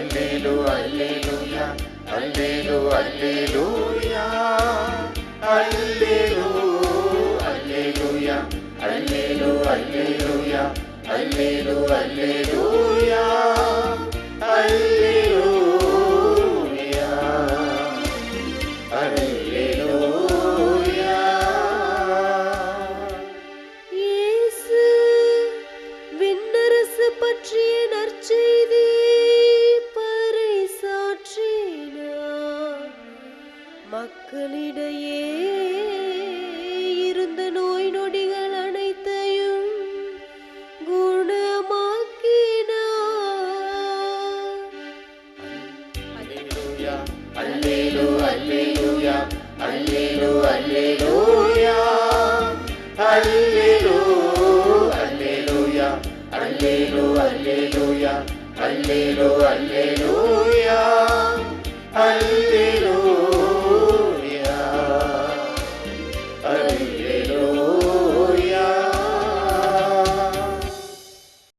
அல்லேலு அல்லேலுயா அல்லேலு அல்லேலுயா அல்லேலு அல்லேலுயா அல்லேலு அல்லேலுயா அல்லேலு அல்லேலுயா அல்லேலூயா அல்லேலூயா பற்றிய நற்செய்தி மக்களிடையே இருந்த நோய் நொடிகள் அனைத்தையும் குணமாக்கினார் அல்லேலு அல்லேலூயா அல்லேலு அல்லேலூயா அல்லேலு அல்லேலூயா அல்லேலு அல்லேலூயா அல்லேலு அல்லேலூயா அல்லேலூயா